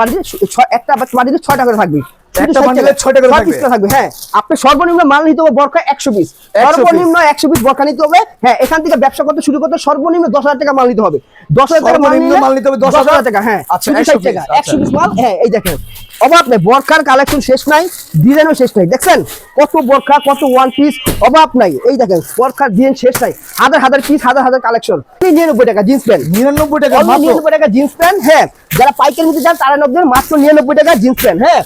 বাড়িতে একটা বাড়িতে ছয়টা করে থাকবে। হ্যাঁ। সর্বনিম্ন মাল নিতে হবে বরকা একশো পিস সর্বনিম্ন একশো পিস বরকা নিতে হবে। হ্যাঁ এখান থেকে ব্যবসা করতে শুরু করতে সর্বনিম্ন দশ হাজার টাকা মাল নিতে হবে। দশ হাজার টাকা মাল নিতে হবে দশ হাজার টাকা হ্যাঁ। আচ্ছা, শুধু 100 ষাট piece, টাকা আচ্ছা। একশো পিস মাল হ্যাঁ এই দেখেন। অভাব নেই বরকার কালেকশন শেষ নাই ডিজাইনও শেষ নাই। দেখছেন? কত বরকা কত ওয়ান পিস অভাব নাই। এই দেখেন বরকার ডিজাইন শেষ নাই। হাজার হাজার পিস হাজার হাজার কালেকশন নিরানব্বই টাকা জিন্স প্যান্ট নিরানব্বই টাকা নিরানব্বই টাকা জিন্স প্যান্ট হ্যাঁ। যারা পাইকারি নিতে চান তারা নব্বই মাত্র নিরানব্বই টাকা জিন্স প্যান্ট হ্যাঁ।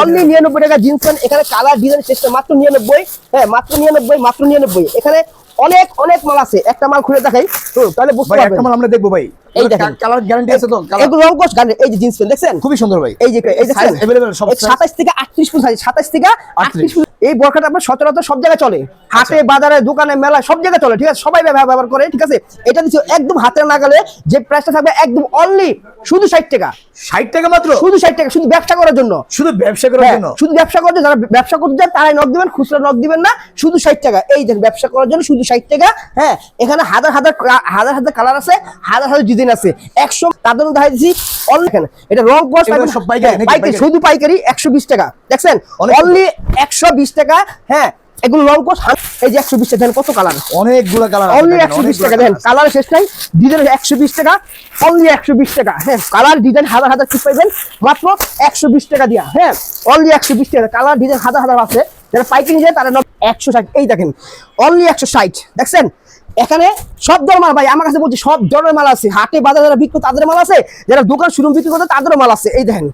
অনলি নিরানব্বই। টাকা জিন্স প্যান্ট এখানে কালার ডিজাইন চেষ্টা মাত্র নিরানব্বই হ্যাঁ মাত্র নিরানব্বই মাত্র নিরানব্বই। এখানে অনেক অনেক মাল আছে। একটা মাল খুলে দেখাই। তো তাহলে বুঝতে ভাই একটা মাল আমরা দেখব ভাই। এই দেখেন। কালার গ্যারান্টি আছে তো? কালার এগুলো রং কোর্স গান এই যে জিন্স প্যান্ট দেখছেন? খুবই সুন্দর ভাই। এই যে এই Size available সব size? সাতাশ থেকে আটত্রিশ ফুট সাইজ সাতাশ থেকে আটত্রিশ ফুট। এই বরকাটা আপনার সচরাচর সব জায়গায় চলে। হাটে বাজারে দোকানে মেলায় সব জায়গায় চলে ঠিক আছে? সবাই ব্যবহার করে ঠিক আছে? এটা দিচ্ছে একদম হাতের নাগালে যে প্রাইসটা থাকবে একদম অনলি শুধু ষাট টাকা। ষাট টাকা মাত্র? শুধু ষাট টাকা শুধু ব্যবসা করার জন্য। শুধু ব্যবসা করার হ্যাঁ, জন্য? শুধু ব্যবসা করতে যারা ব্যবসা করতে চান তারাই নক দিবেন খুচরা নক দিবেন না শুধু ষাট টাকা। এই দেন ব্যবসা করার জন্য শুধু ষাট টাকা হ্যাঁ এখানে হাজার হাজার হাজার হাজার কালার আছে হাজার হাজার ডিজাইন আছে। একশো তাদের মধ্যে দেখা দিচ্ছি অনলি এখানে এটা রং কস্ট সব পাইকারি পাইকারি পাইকারি? শুধু পাইকারি একশো বিশ টাকা। দেখছেন? অনলি একশো বিশ টাকা হ্যাঁ এগুলো রং কস্ট এই যে একশো বিশ টাকা কত কালার অনেকগুলো কালার অনলি একশো বিশ টাকা দেন কালার শেষ নাই ডিজাইন একশো বিশ টাকা অনলি একশো বিশ টাকা হ্যাঁ কালার ডিজাইন হাজার হাজার পিস পাইবেন মাত্র একশো বিশ টাকা দিয়া হ্যাঁ অনলি একশো বিশ টাকা কালার ডিজাইন হাজার হাজার আছে যারা পাইকারি যায় তারা একশো ষাট এই দেখেন অনলি একশো ষাট দেখছেন? এখানে সব ধরনের মাল ভাই আমার কাছে বলছি সব ধরনের মাল আছে হাটে বাজারে যারা বিক্রি তাদের মাল আছে যারা দোকান শুরু বিক্রি করতে তাদেরও মাল আছে এই দেখেন।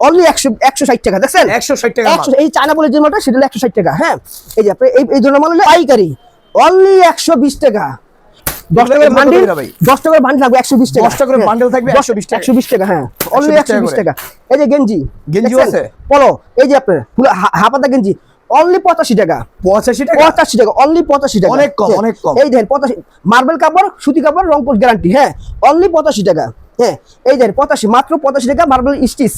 অনলি একশো একশো ষাট টাকা দেখছেন? 160 টাকা একশো এই চায়না বলে যে মালটা সেটা একশো ষাট টাকা হ্যাঁ? এই যে আপনি এই ধরনের মাল হলো পাইকারি। অনলি একশো বিশ টাকা। দশ বান্ডিল? দশ টাকার বান্ডিল থাকবে একশো বিশ টাকা। 10 টাকার bundle থাকবে 120 টাকা। একশো বিশ টাকা হ্যাঁ। অনলি একশো বিশ টাকা। এই যে গেঞ্জি? আছে? পলো এই যে আপনার হাফাতা গেঞ্জি অনলি পঁচাশি টাকা। পঁচাশি টাকা? পঁচাশি টাকা অনলি পঁচাশি টাকা। অনেক কম, হ্যাঁ, অনেক কম। এই দেখেন পঁচাশি মার্বেল কাপড় সুতি কাপড় রংপুর গ্যারান্টি হ্যাঁ। অনলি পঁচাশি টাকা। হ্যাঁ এই দেখেন পঁচাশি মাত্র পঁচাশি টাকা মার্বেল স্টিচ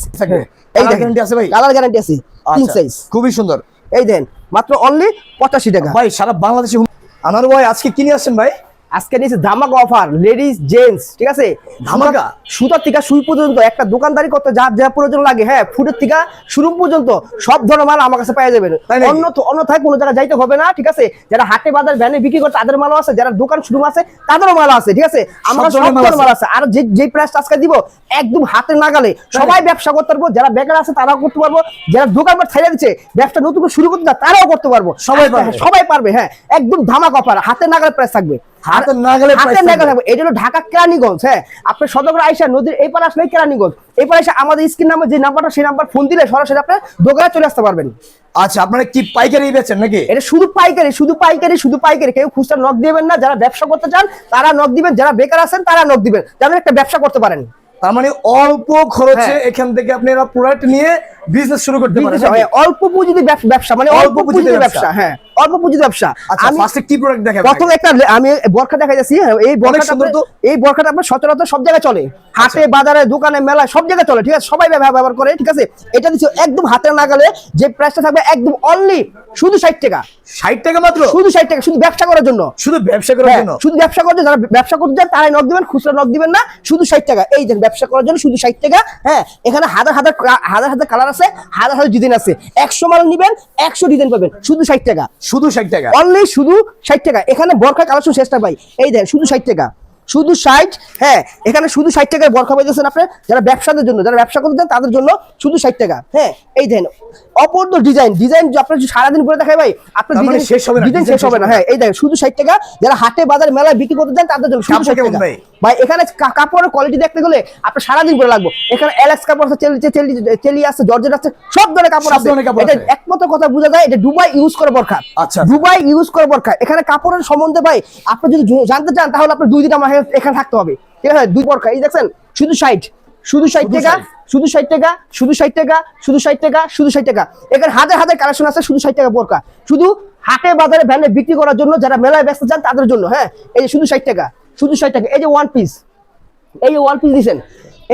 এই গ্যারান্টি আছে ভাই? কালার গ্যারান্টি আছে তিন আচ্ছা, সাইজ খুবই সুন্দর। এই দেন মাত্র অনলি পঁচাশি টাকা। ভাই সারা বাংলাদেশে আনার ভাই আজকে কিনে আসছেন ভাই? আজকে নিয়েছে ধামাকা অফার লেডিস জেন্টস ঠিক আছে? ধামাকা? সুতার থেকে সুই পর্যন্ত একটা দোকানদারি করতে যা যা প্রয়োজন লাগে হ্যাঁ ফুটের থেকে শুরু পর্যন্ত সব ধরনের মাল আমার কাছে পাওয়া যাবে অন্য অন্যথায় কোনো জায়গায় যাইতে হবে না ঠিক আছে? যারা হাটে বাজার ভ্যানে বিক্রি করে তাদের মালও আছে যারা দোকান শুরু আছে তাদেরও মাল আছে ঠিক আছে? আমার সব ধরনের মাল আছে। আর যে যে প্রাইস আজকে দিব একদম হাতে নাগালে সবাই ব্যবসা করতে পারব যারা বেকার আছে তারাও করতে পারব যারা দোকান ছেড়ে দিচ্ছে ব্যবসা নতুন করে শুরু করতে তারাও করতে পারব। সবাই পারবে। হ্যাঁ, সবাই পারবে হ্যাঁ একদম ধামাক অফার হাতে নাগালে প্রাইস থাকবে। হাতে নাগালে হাতে price নাগালে থাকবে। এটা হলো ঢাকা কেরানীগঞ্জ হ্যাঁ। আপনি সদর আইসা নদীর এই পারে আসলে কেরানীগঞ্জ। এই পারে এসে আমাদের স্ক্রিন নাম্বার যে নাম্বারটা সেই নাম্বার ফোন দিলে সরাসরি আপনি দোকানে চলে আসতে পারবেন। আচ্ছা আপনারা কি পাইকারি বেচেন নাকি? এটা শুধু পাইকারি শুধু পাইকারি শুধু পাইকারি। কেউ খুচরা নক দিবেন না যারা ব্যবসা করতে চান তারা নক দিবেন যারা বেকার আছেন তারা নক দিবেন। যারা একটা ব্যবসা করতে পারেন। তার মানে অল্প খরচে হ্যাঁ। এখান থেকে আপনারা প্রোডাক্ট নিয়ে বিজনেস শুরু করতে পারেন অল্প পুঁজিতে ব্যব- ব্যবসা মানে অল্প পুঁজিতে। ব্যবসা হ্যাঁ। অল্প পুঁজিতে ব্যবসা। আচ্ছা আমি কি প্রোডাক্ট প্রথম একটা আমি বরখা দেখা যাচ্ছি হ্যাঁ, এই বরখাটা তো। এই বরখাটা আপনার সচরাচর সব জায়গায় চলে। হাটে বাজারে দোকানে মেলায় সব জায়গায় চলে ঠিক আছে? সবাই ব্যবহার করে ঠিক আছে? এটা দিচ্ছে একদম হাতের নাগালে যে প্রাইসটা থাকবে একদম অনলি শুধু ষাট টাকা। ষাট টাকা মাত্র? শুধু ষাট টাকা শুধু ব্যবসা করার জন্য। শুধু ব্যবসা করার হ্যাঁ, জন্য? শুধু ব্যবসা করতে যারা ব্যবসা করতে চান তারাই নক দিবেন খুচরা নক দিবেন না শুধু ষাট টাকা। এই যে ব্যবসা করার জন্য শুধু ষাট টাকা হ্যাঁ এখানে হাজার হাজার হাজার হাজার কালার আছে হাজার হাজার ডিজাইন আছে। একশো মাল নিবেন একশো ডিজাইন পাবেন শুধু ষাট টাকা। শুধু ষাট টাকা। অনলি শুধু ষাট টাকা। এখানে বরখা কালেকশন শেষটা ভাই এই দেন শুধু ষাট টাকা। শুধু ষাট হ্যাঁ এখানে শুধু ষাট টাকায় বরখা পাইতেছেন আপনি। যারা ব্যবসাদের জন্য যারা ব্যবসা করতে চান তাদের জন্য শুধু ষাট টাকা। হ্যাঁ এই দেন অপূর্ণ ডিজাইন ডিজাইন আপনার সারাদিন করে দেখায় ভাই আপনার মানে ডিজাইন শেষ হবে না, ডিজাইন শেষ হবে না। হ্যাঁ এই দেখেন শুধু ষাট টাকা। যারা হাটে বাজার মেলায় বিক্রি করতে চান তাদের জন্য শুধু কাপড় 60 কেমন টাকা। ভাই? এখানে কাপড়ের কোয়ালিটি দেখতে গেলে আপনার সারাদিন করে লাগবে। এখানে এলএক্স কাপড় আছে চেলি চেলি চেলি আছে জর্জেট আছে সব ধরনের কাপড় আছে। এটা একমাত্র কথা বোঝা যায় এটা দুবাই ইউজ করে বরখা আচ্ছা। দুবাই ইউজ করে বরখা এখানে কাপড়ের সম্বন্ধে ভাই আপনি যদি জানতে চান তাহলে আপনার দুই দিন আমার এখানে- থাকতে হবে। ঠিক আছে? দুই বরখা এই দেখছেন শুধু ষাট। শুধু ষাট টাকা শুধু ষাট টাকা শুধু ষাট টাকা শুধু ষাট টাকা শুধু ষাট টাকা। এখানে হাজার হাজার কালেকশন আছে শুধু ষাট টাকা বোরকা শুধু হাটে বাজারে ভ্যানে বিক্রি করার জন্য যারা মেলায় ব্যস্ত চান তাদের জন্য হ্যাঁ? এই যে শুধু ষাট টাকা। শুধু ষাট টাকা। এই যে ওয়ান পিস এই যে ওয়ান পিস দিচ্ছেন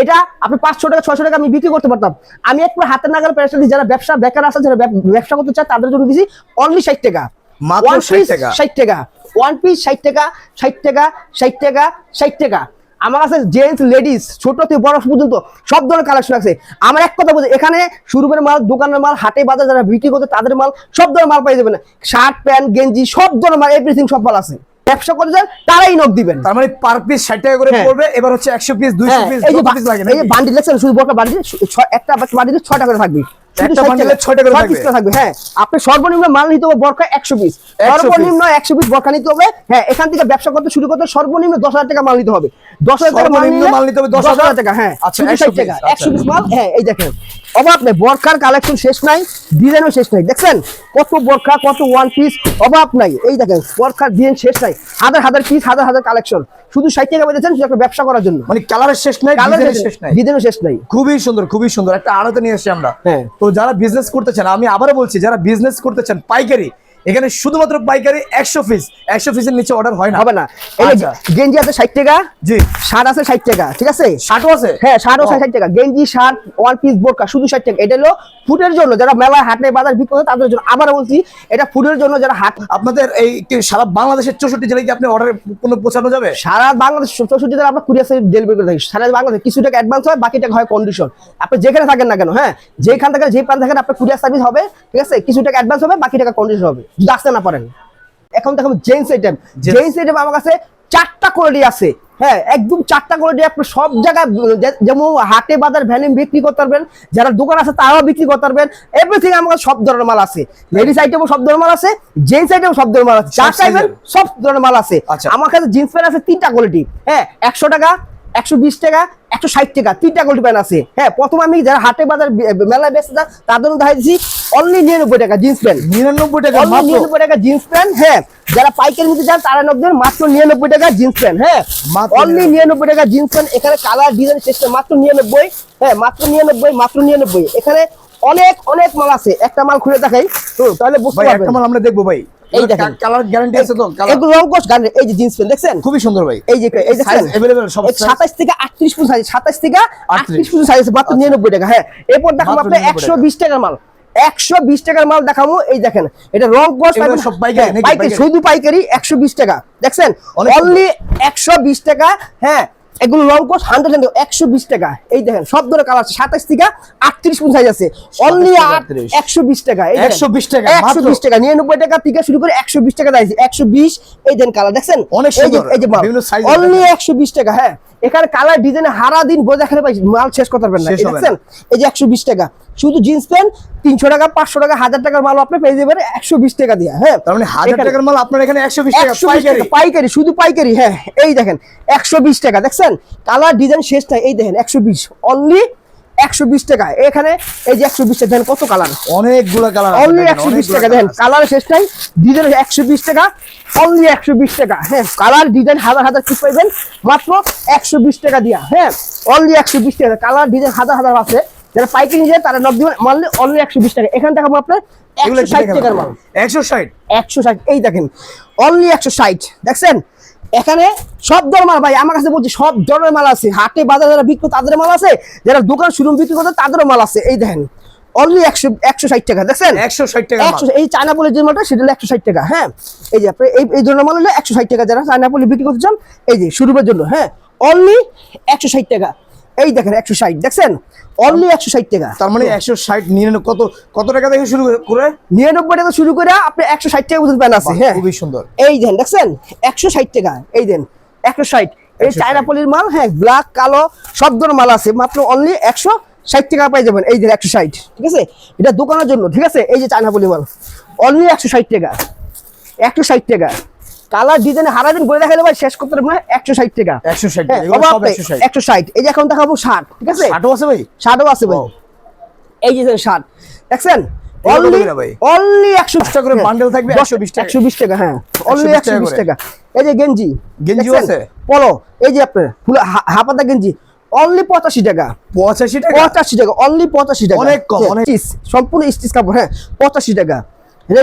এটা আপনি পাঁচশো টাকা ছয়শো টাকা আমি বিক্রি করতে পারতাম। আমি একবার হাতের নাগাল প্রাইসটা দিই যারা ব্যবসা বেকার আছে যারা ব্যবসা করতে চায় তাদের জন্য দিছি অনলি ষাট টাকা। মাত্র One 60 piece টাকা। ষাট টাকা। ওয়ান পিস ষাট টাকা ষাট টাকা ষাট টাকা ষাট টাকা। আমার কাছে জেন্টস লেডিস ছোট থেকে বড় পর্যন্ত সব ধরনের কালেকশন আছে। আমার এক কথা বলছি এখানে শুরুমের মাল দোকানের মাল হাটে বাজার যারা বিক্রি করতে তাদের মাল সব ধরনের মাল পাই যাবেন। শার্ট প্যান্ট গেঞ্জি সব ধরনের মাল এভরিথিং সব মাল আছে। ব্যবসা করে যান তারাই নক দিবেন। তার মানে পার পিস ষাট টাকা করে হ্যাঁ। পড়বে এবার হচ্ছে একশো পিস দুইশো হ্যাঁ, পিস এই যে পিস লাগে এই বান্ডিল দেখছেন শুধু বড় বান্ডিল একটা বান্ডিলে করে থাকবে। শুধু একটা 60 bundle এ টাকা- করে থাকবে। piece করে থাকবে হ্যাঁ। আপনি সর্বনিম্ন মাল নিতে হবে বরকা একশো পিস 100 সর্বনিম্ন একশো পিস বরকা নিতে হবে। হ্যাঁ এখান থেকে ব্যবসা করতে শুরু করতে সর্বনিম্ন দশ হাজার টাকা মাল নিতে হবে। দশ হাজার টাকা মাল নিতে হবে দশ হাজার টাকা হ্যাঁ। আচ্ছা, শুধু 100 ষাট টাকা। piece, একশো আচ্ছা। পিস মাল হ্যাঁ এই দেখেন। অভাব নাই বরখার কালেকশন শেষ নাই ডিজাইনও শেষ নাই। দেখছেন? কত বরখা কত ওয়ান পিস অভাব নাই এই দেখেন বরখার ডিজাইন শেষ নাই। হাজার হাজার পিস হাজার হাজার কালেকশন শুধু ষাট টাকা বেঁধেছেন শুধু একটা ব্যবসা করার জন্য। মানে কালারের শেষ নাই কালারের শেষ নাই। ডিজাইনও শেষ নাই। খুবই সুন্দর খুবই সুন্দর। একটা আড়তে নিয়ে এসেছি আমরা। হ্যাঁ। তো যারা বিজনেস করতেছেন চান আমি আবারও বলছি যারা বিজনেস করতেছেন চান পাইকারি এখানে শুধুমাত্র পাইকারি একশো পিস একশো পিসের নিচে অর্ডার হয় না। হবে না। আচ্ছা। গেঞ্জি আছে ষাট টাকা জি। শার্ট আছে ষাট টাকা ঠিক আছে? ষাটও আছে? হ্যাঁ শার্টও ও। ষাট টাকা। গেঞ্জি শার্ট ওয়ান পিস বোরকা শুধু ষাট টাকা। এটা হলো ফুডের জন্য যারা মেলা হাটে বাজার বিক্রি করে তাদের জন্য। আবার বলছি এটা ফুডের জন্য যারা হাট আপনাদের এই সারা বাংলাদেশের চৌষট্টি জেলায় কি আপনি অর্ডার কোনো পৌঁছানো যাবে? সারা বাংলাদেশ চৌষট্টি জেলা আমরা কুরিয়ার সার্ভিস ডেলিভারি করে থাকি। সারা বাংলাদেশ কিছু টাকা অ্যাডভান্স হয় বাকি টাকা হয় কন্ডিশন আপনি যেখানে থাকেন না কেন হ্যাঁ? যেখান থেকে যে প্রান্ত থাকেন আপনার কুরিয়ার সার্ভিস হবে ঠিক আছে? কিছু টাকা অ্যাডভান্স হবে বাকি টাকা কন্ডিশন হবে। আসতে না পারেন। এখন দেখো জেন্টস আইটেম। জেন্টস আইটেম আমার কাছে চারটা কোয়ালিটি আছে। হ্যাঁ একদম চারটা কোয়ালিটি আপনি সব জায়গায় যেমন হাটে বাজার ভ্যানে বিক্রি করতে পারবেন যারা দোকান আছে তারাও বিক্রি করতে পারবেন। এভরিথিং আমার কাছে সব ধরনের মাল আছে। লেডিস আইটেমও সব ধরনের মাল আছে জেন্টস আইটেমও সব ধরনের মাল আছে। যা চাইবেন সব ধরনের মাল আছে। আচ্ছা। আমার কাছে জিন্স প্যান্ট আছে তিনটা কোয়ালিটি হ্যাঁ একশো টাকা একশো বিশ টাকা একশো ষাট টাকা তিনটা কোয়ালিটি প্যান্ট আছে। হ্যাঁ প্রথম আমি যারা হাটে বাজার মেলায় বেচতে যান তাদের জন্য দেখা দিচ্ছি অনলি নিরানব্বই টাকা জিন্স প্যান্ট নিরানব্বই টাকা মাত্র নিরানব্বই টাকা জিন্স প্যান্ট হ্যাঁ। যারা পাইকারি নিতে চান তারা নকবেন মাত্র নিরানব্বই টাকা জিন্স প্যান্ট হ্যাঁ। মাত্র অনলি নিরানব্বই। টাকা জিন্স প্যান্ট এখানে কালার ডিজাইন চেষ্টা মাত্র নিরানব্বই হ্যাঁ মাত্র নিরানব্বই মাত্র নিরানব্বই। এখানে অনেক অনেক মাল আছে। একটা মাল খুলে দেখাই তো তাহলে বুঝতে ভাই পারবেন। একটা মাল আমরা দেখব ভাই। এই দেখেন। কালার গ্যারান্টি আছে তো কালার এগুলো রং কোর্স গান এই যে জিন্স প্যান্ট দেখছেন খুবই সুন্দর ভাই এই যে এই দেখছেন সাইজ अवेलेबल সব size? সাতাশ থেকে আটত্রিশ ফুট সাইজ সাতাশ থেকে আটত্রিশ ফুট সাইজ মাত্র আচ্ছা। নিরানব্বই টাকা হ্যাঁ এরপর দেখাবো মাত্র আপনি 99 একশো বিশ টাকার মাল একশো বিশ টাকার মাল দেখাবো এই দেখেন এটা রং কোর্স এগুলো সব পাইকারি নাকি? পাইকারি পাইকারি? শুধু পাইকারি একশো বিশ টাকা দেখছেন অনেক অনলি একশো বিশ টাকা হ্যাঁ এগুলো লং কোর্স হান্ড্রেড একশো বিশ টাকা। এই দেখেন সব ধরনের কালার আছে। সাতাশ থেকে আটত্রিশ পুন সাইজ আছে। অনলি থেকে 38 একশো বিশ টাকা। 120 টাকা, একশো বিশ টাকা নিরানব্বই টাকা থেকে শুরু করে একশো বিশ টাকা দিয়েছি একশো বিশ এই দেন কালার দেখছেন? অনেক এই যে অনলি একশো বিশ টাকা হ্যাঁ। এখানে কালার ডিজাইন হারা দিন বোঝা খেলে পাইছি মাল শেষ করতে পারবেন না। দেখছেন? এই যে একশো বিশ টাকা। শুধু জিন্স প্যান্ট তিনশো টাকা পাঁচশো টাকা হাজার টাকার মাল আপনি পেয়ে যাবেন একশো বিশ টাকা দিয়ে হ্যাঁ? তার মানে হাজার টাকার মাল আপনার এখানে একশো বিশ টাকা পাইকারি। পাইকারি শুধু পাইকারি হ্যাঁ। এই দেখেন একশো বিশ টাকা দেখছেন? কালার ডিজাইন শেষ নাই এই দেখেন একশো বিশ অনলি একশো বিশ টাকা। এখানে এই যে একশো বিশ টাকা দেখেন কত কালার অনেকগুলো কালার অনলি একশো বিশ টাকা দেখেন কালার শেষ নাই ডিজাইন একশো বিশ টাকা অনলি একশো বিশ টাকা। হ্যাঁ কালার ডিজাইন হাজার হাজার পিস পাইবেন মাত্র একশো বিশ টাকা দিয়া। হ্যাঁ অনলি একশো বিশ টাকা। কালার ডিজাইন হাজার হাজার আছে। যারা পাইকারি নিয়ে যায় তারা নক দিবেন মানলে অনলি একশো বিশ টাকা। এখান থেকে আপনার একশো ষাট টাকার মাল। একশো ষাট? একশো ষাট এই দেখেন অনলি একশো ষাট। দেখছেন? এখানে সব ধরনের মাল ভাই আমার কাছে বলছি সব ধরনের মাল আছে। হাটে বাজারে যারা বিক্রি করে তাদের মাল আছে যারা দোকান শুরু বিক্রি করতে তাদেরও মাল আছে। এই দেখেন অনলি একশো একশো ষাট টাকা দেখছেন? একশো ষাট টাকা একশো এই চায়না পলির যে মালটা সেটা হলো একশো ষাট টাকা হ্যাঁ? এই যে আপনি এই এই ধরনের মাল হলো একশো ষাট টাকা যারা চায়না পুলি বিক্রি করতে চান এই যে শুরুর জন্য হ্যাঁ? অনলি একশো ষাট টাকা। এই দেখেন একশো ষাট দেখছেন? অনলি একশো ষাট টাকা। তার মানে একশো ষাট নিরানব্বই কত কত টাকা থেকে শুরু করে? নিরানব্বই টাকা শুরু করে আপনি একশো ষাট টাকা পর্যন্ত প্যান আছে হ্যাঁ। খুবই সুন্দর। এই দেন দেখছেন? একশো ষাট টাকা এই দেন একশো ষাট। এই 160 চায়না পলির মাল হ্যাঁ ব্ল্যাক কালো সব ধরনের মাল আছে মাত্র অনলি একশো ষাট টাকা পাই যাবেন এই দেন একশো ষাট ঠিক আছে? এটা দোকানের জন্য ঠিক আছে? এই যে চায়না পলি মাল অনলি একশো ষাট টাকা একশো ষাট টাকা। কালার ডিজাইন হারা দিন বলে দেখালে ভাই শেষ করতে পারব না একশো ষাট টাকা। একশো ষাট হ্যাঁ, সব অবাক একশো ষাট। এই যে এখন দেখাবো ষাট ঠিক আছে? ষাটও আছে ভাই? ষাটও আছে ভাই। এই যে ষাট দেখছেন? অনলি একশো দশটা করে bundle থাকবে, 120 টাকা। একশো বিশ টাকা হ্যাঁ। অনলি একশো বিশ টাকা টাকা। এই যে গেঞ্জি? আছে? পলো এই যে আপনার হাফাতা গেঞ্জি অনলি পঁচাশি টাকা। পঁচাশি টাকা? পঁচাশি টাকা অনলি পঁচাশি টাকা। অনেক কম, হ্যাঁ, অনেক। সম্পূর্ণ স্টিচ কাপড় হ্যাঁ পঁচাশি টাকা।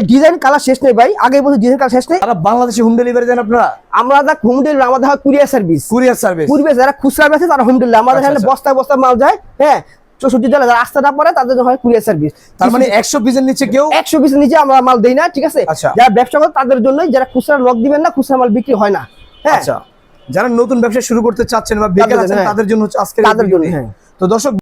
ডিজাইন কালার শেষ নেই ভাই। আগে বছর ডিজাইন কালার শেষ নেই। সারা বাংলাদেশে হোম ডেলিভারি দেন আপনারা? আমরা দা হোম ডেলিভারি আমাদের হয় কুরিয়ার সার্ভিস কুরিয়ার সার্ভিস পূর্বে যারা খুচরা আছে তারা হোম ডেলিভারি আমাদের আচ্ছা, এখানে আচ্ছা। বস্তায় বস্তা মাল যায় হ্যাঁ? চৌষট্টি জেলা যারা রাস্তা না পড়ে তাদের হয় কুরিয়ার সার্ভিস তার মানে একশো পিসের নিচে কেউ একশো পিসের নিচে আমরা মাল দেই না ঠিক আছে? আচ্ছা। যারা ব্যবসা করে তাদের জন্যই যারা খুচরা লক দিবেন না খুচরা মাল বিক্রি হয় না। হ্যাঁ? আচ্ছা। যারা নতুন ব্যবসা শুরু করতে চাচ্ছেন বা বেকার তাদের আছেন জন্য, তাদের জন্য আজকের তাদের জন্য, হ্যাঁ। তো দর্শক